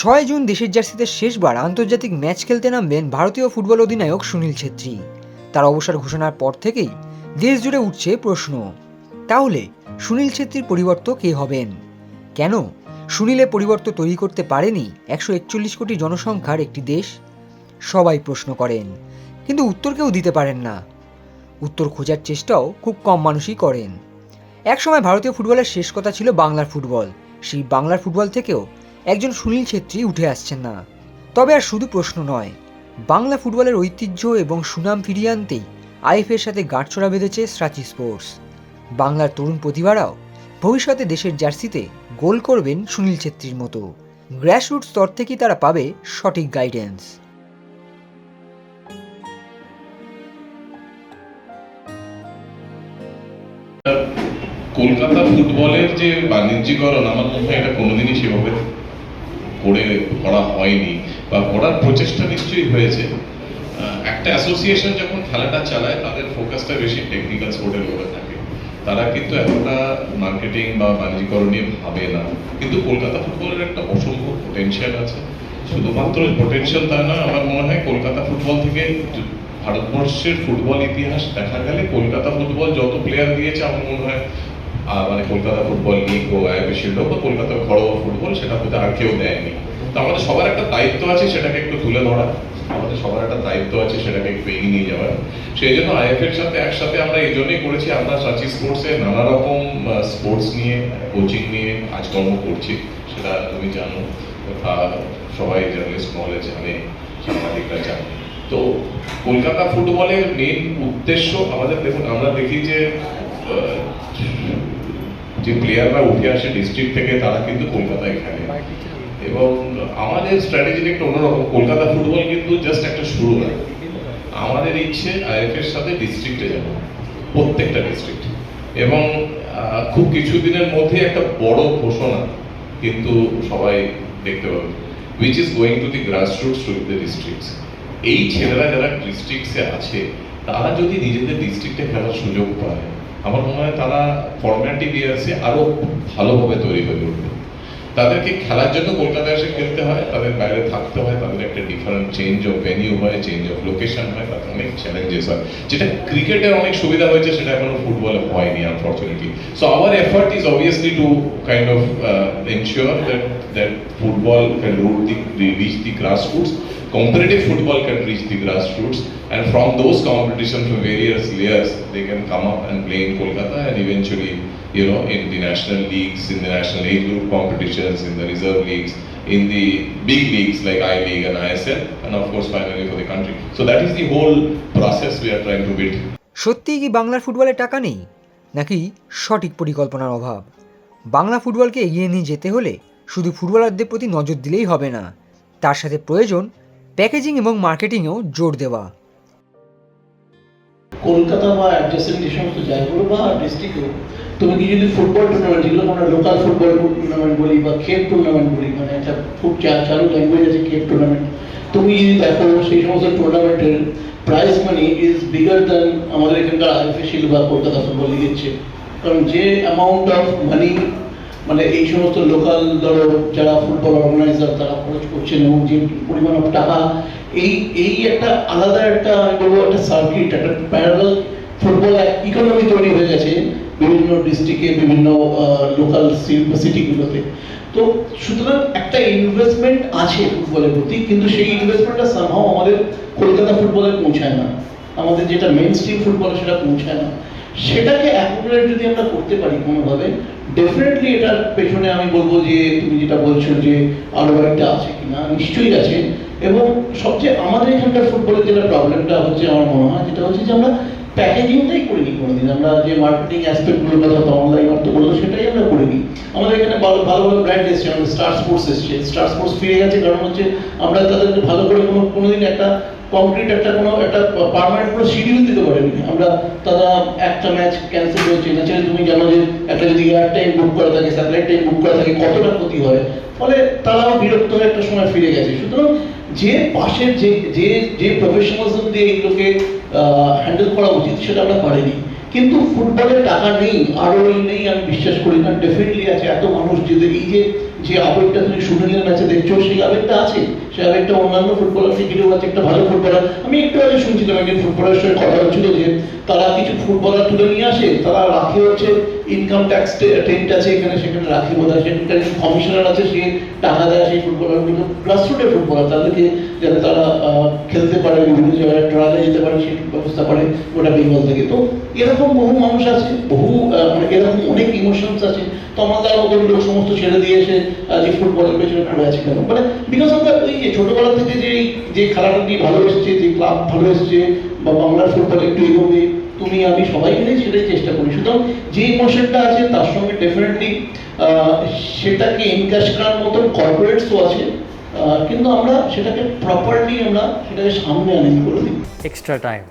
ছয় জুন দেশের জার্সিতে শেষবার আন্তর্জাতিক ম্যাচ খেলতে নামবেন ভারতীয় ফুটবল অধিনায়ক সুনীল ছেত্রী। তার অবসর ঘোষণার পর থেকেই দেশ জুড়ে উঠছে প্রশ্ন, তাহলে সুনীল ছেত্রীর পরিবর্ত কে হবেন? কেন? সুনীলে পরিবর্ত তৈরি করতে পারেনি একশো একচল্লিশ কোটি জনসংখ্যার একটি দেশ? সবাই প্রশ্ন করেন, কিন্তু উত্তর কেউ দিতে পারেন না। উত্তর খোঁজার চেষ্টাও খুব কম মানুষই করেন। একসময় ভারতীয় ফুটবলের শেষ কথা ছিল বাংলার ফুটবল। সেই বাংলার ফুটবল থেকেও একজন সুনীল ছেত্রী উঠে আসছেন না। তবে আর শুধু প্রশ্ন নয়, বাংলা ফুটবলের ঐতিহ্য এবং সুনাম ফিরিয়ে আনতেই আইএফের সাথে গাঁটছড়া বেঁধেছে স্রাচি স্পোর্টস। বাংলার তরুণ প্রতিভারাও ভবিষ্যতে দেশের জার্সিতে গোল করবেন সুনীল ছেত্রীর মতো। গ্র্যাসরুট স্তর থেকেই তারা পাবে সঠিক গাইডেন্স। কলকাতা ফুটবলের যে বাণিজ্যিকরণ, আমার মনে হয় এটা কোনোদিনই সেভাবে করে করা হয়নি বা করার প্রচেষ্টা নিশ্চয়ই হয়েছে। একটা অ্যাসোসিয়েশন যখন খেলাটা চালায়, তাদের ফোকাসটা বেশি টেকনিক্যাল স্পোর্টের উপরে থাকে। তারা কিন্তু এতটা মার্কেটিং বা বাণিজ্যিকরণ নিয়ে ভাবে না। কিন্তু কলকাতা ফুটবলের একটা অসম্ভব পোটেনশিয়াল আছে। শুধুমাত্র পোটেনশিয়াল তা না আমার মনে হয় কলকাতা ফুটবল থেকে ভারতবর্ষের ফুটবল ইতিহাস দেখা গেলে কলকাতা ফুটবল যত প্লেয়ার দিয়েছে, আমার মনে হয় মানে কলকাতা ফুটবল লিগ ও আইপি শিল্ড বা কলকাতা ঘরোয়া ফুটবল সেটা বোধ আর কেউ দেয়নি। তো আমাদের সবার একটা দায়িত্ব আছে সেটাকে একটু তুলে ধরা। আমাদের সবার একটা দায়িত্ব আছে সেটাকে একটু এগিয়ে নিয়ে যাওয়ার। সেই জন্য আইএফ এর সাথে একসাথে আমরা এই জন্যই করেছি, আমরা সাচি স্পোর্টসে নানা রকম স্পোর্টস নিয়ে কোচিং নিয়ে কাজকর্ম করছি, সেটা তুমি জানো সবাই জার্নালিস্ট মহলে জানে, সাংবাদিকরা জানে। তো কলকাতা ফুটবলের মেন উদ্দেশ্য আমাদের দেখুন, আমরা দেখি যে যে প্লেয়াররা উঠে আসে ডিস্ট্রিক্ট থেকে, তারা কিন্তু কলকাতায় খেলে এবং আমাদের স্ট্র্যাটেজি একটু অন্যরকম, কলকাতা ফুটবল কিন্তু জাস্ট একটা শুরু না। আমাদের ইচ্ছে আইএফ এর সাথে ডিস্ট্রিক্টে যাব, প্রত্যেকটা ডিস্ট্রিক্ট এবং খুব কিছুদিনের মধ্যে একটা বড় ঘোষণা কিন্তু সবাই দেখতে পাবে which is going to the grassroots to the districts এই ছেলেরা যারা ডিস্ট্রিক্টসে আছে, তারা যদি নিজেদের ডিস্ট্রিক্টে খেলার সুযোগ পায় আমার মনে হয় তারা ফর্ম্যাটিভ ইয়ার্সে আরও ভালোভাবে তৈরি হয়ে উঠবে। তাদেরকে খেলার জন্য কলকাতায় এসে খেলতে হয়, তাদের বাইরে থাকতে হয়, তাদের একটা ডিফারেন্ট চেঞ্জ অফ ভেনিউ হয় চেঞ্জ অফ লোকেশন হয়, তাতে অনেক চ্যালেঞ্জেস হয়। যেটা ক্রিকেটের অনেক সুবিধা হয়েছে, সেটা এখনও ফুটবলে হয়নি unfortunately so our effort is obviously to kind of ensure that that football can root the reach the grassroots. Competitive football can reach the grassroots and from those competitions from various layers they can come up and play in Kolkata and eventually you know in the national leagues in the national age group competitions in the reserve leagues in the big leagues like I League and ISL and of course finally for the country so that is the whole process we are trying to build সত্যিই কি বাংলার ফুটবলে টাকা নেই নাকি সঠিক পরিকল্পনার অভাব বাংলা ফুটবলকে এগিয়ে নিয়ে যেতে হলে শুধু ফুটবলারদের প্রতি নজর দিলেই হবে না তার সাথে প্রয়োজন প্যাকেজিং এবং মার্কেটিংয়েও জোর দেওয়া। কলকাতা বা অ্যাডজাসেন্ট যে সমস্ত জায়গাগুলো বা ডিস্ট্রিক্টও তুমি কি যদি ফুটবল টুর্নামেন্ট যেগুলো আমরা লোকাল ফুটবল টুর্নামেন্ট বলি বা খেপ টুর্নামেন্ট বলি মানে একটা খুব চালু ল্যাঙ্গুয়েজ আছে খেপ টুর্নামেন্ট তুমি যদি দেখো সেই সমস্ত টুর্নামেন্টের prize money is bigger than আমাদের এখানকার আইএফএ বা কলকাতা ফুটবল লিগের চেয়ে। কারণ যে অ্যামাউন্ট অফ মানি মানে এই সমস্ত লোকাল ধরো যারা ফুটবল অর্গানাইজার তারা খরচ করছেন এবং যে পরিমাণ টাকা, এই এই একটা আলাদা একটা, আমি বলব একটা সার্কিট একটা প্যারালাল ফুটবল ইকোনমি তৈরি হয়ে গেছে বিভিন্ন ডিস্ট্রিক্টে বিভিন্ন লোকাল সিটিগুলোতে তো সুতরাং একটা ইনভেস্টমেন্ট আছে ফুটবলের প্রতি, কিন্তু সেই ইনভেস্টমেন্টটা সামহাও আমাদের কলকাতা ফুটবলে পৌঁছায় না। আমাদের যেটা মেন স্ট্রিম ফুটবল সেটা পৌঁছায় না। সেটাকে অ্যাকুমুলেট যদি আমরা করতে পারি কোনোভাবে ডেফিনেটলি এটার পেছনে আমি বলব যে, তুমি যেটা বলছো যে আরও একটা আছে কিনা, নিশ্চয়ই আছে। এবং সবচেয়ে আমাদের এখানকার ফুটবলের যেটা প্রবলেমটা হচ্ছে আমার মনে হয় যেটা হচ্ছে যে আমরা প্যাকেজিংটাই করিনি কোনোদিন। আমরা যে মার্কেটিং অ্যাসপেক্টগুলোর কথা অনলাইন অর্থ বলল সেটাই আমরা করে নিই আমাদের এখানে ভালো ভালো ভালো ব্র্যান্ড এসছে, আমাদের স্টার স্পোর্টস এসছে। স্টার স্পোর্টস ফিরে গেছে, কারণ হচ্ছে আমরা তাদেরকে ভালো করে কোনো, কোনোদিন একটা কংক্রিট একটা কোনো, একটা পার্মানেন্ট কোনো শিডিউল দিতে পারেনি। আমরা তারা একটা ম্যাচ ক্যান্সেল হয়েছে ন্যাচারালি তুমি জানো যে একটা যদি এয়ার টাইম বুক করা থাকে স্যাটেলাইট টাইম বুক করা থাকে, কতটা ক্ষতি হয়? ফলে তারাও বিরক্ত হয়ে একটা সময় ফিরে গেছে। সুতরাং যে পাশের যে যে যে প্রফেশনালিজম দিয়ে এগুলোকে হ্যান্ডেল করা উচিত, সেটা আমরা পারিনি। কিন্তু ফুটবলে টাকা নেই আরও নেই, আমি বিশ্বাস করি না ডেফিনেটলি আছে, এত মানুষ যদি এই যে যে আবেগটা তুমি সুনীলের ম্যাচে দেখছ, সেই আবেগটা আছে। সেই আবেগটা অন্যান্য ফুটবলার থেকেও আছে, একটা ভালো ফুটবলার আমি একটু আগে শুনছিলাম একজন ফুটবলারের সঙ্গে কথা হচ্ছিল যে তারা কিছু ফুটবলার তুলে নিয়ে আসে, তারা রাখে হচ্ছে ইনকাম ট্যাক্স টেন্ট আছে এখানে, সেখানে রাখে বোধ হয় সেখানকার কমিশনার আছে, সে টাকা দেয় সেই ফুটবলারগুলো গ্রাসরুটের ফুটবলার, তাদেরকে যাতে তারা খেলতে পারে, বিভিন্ন জায়গায় ট্রায়ালে যেতে পারে, সেই ব্যবস্থা করে গোটা বেঙ্গল থেকে। তো এরকম বহু মানুষ আছে, বহু মানে এরকম অনেক ইমোশনস আছে। তো আমাদের লোক সমস্ত ছেড়ে দিয়ে এসে যে ফুটবলের পেছনে পড়ে আছে কেন? মানে বিকজ অফ দ্য যে ছোটবেলা থেকে যে যে খেলাটা নিয়ে ভালো এসছে যে ক্লাব ভালো এসছে বা বাংলার ফুটবল একটু এগোবে তুমি আমি সবাই মিলে সেটাই চেষ্টা করি। সুতরাং যে ইমোশনটা আছে তার সঙ্গে ডেফিনেটলি সেটাকে এনকাশ করার মতন কর্পোরেটসও আছে কিন্তু আমরা সেটাকে প্রপারলি আমরা সেটাকে সামনে আনি করে দিই। Extra time.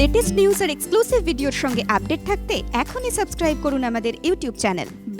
লেটেস্ট নিউজ আর এক্সক্লুসিভ ভিডিওর সঙ্গে আপডেট থাকতে এখনই সাবস্ক্রাইব করুন আমাদের ইউটিউব চ্যানেল